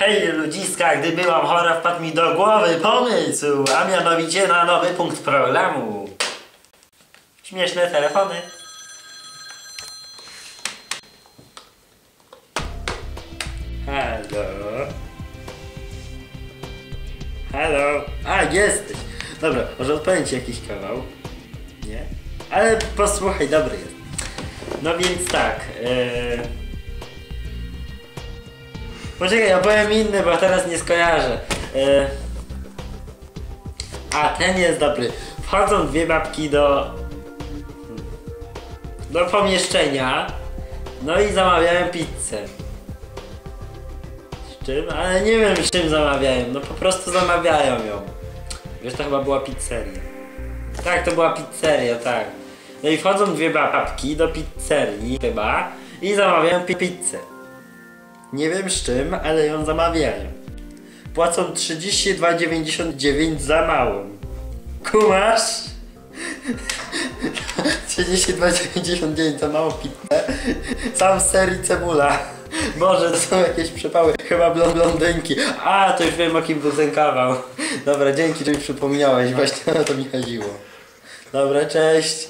Hej ludziska, gdy byłam chora wpadł mi do głowy pomysł, a mianowicie na nowy punkt programu. Śmieszne telefony. Halo? Halo? A, jesteś. Dobra, może odpowiem ci jakiś kawał. Nie? Ale posłuchaj, dobry jest. No więc tak. Yy... Poczekaj, opowiem inny, bo teraz nie skojarzę. Yy... A, ten jest dobry. Wchodzą dwie babki do... do pomieszczenia. No i zamawiają pizzę. Z czym? Ale nie wiem z czym zamawiają. No po prostu zamawiają ją. Wiesz, to chyba była pizzeria. Tak, to była pizzeria, tak. No i wchodzą dwie babki do pizzerii chyba i zamawiają pi- pizzę. Nie wiem z czym, ale ją zamawiają. Płacą 32,99 za małą. Kumasz? 32,99 za małą pizzę. Sam z serii cebula. Boże, to są jakieś przepały. Chyba blond blondynki. A, to już wiem o kim był ten kawał. Dobra, dzięki, że mi przypomniałeś. Właśnie o to mi chodziło. Dobra, cześć.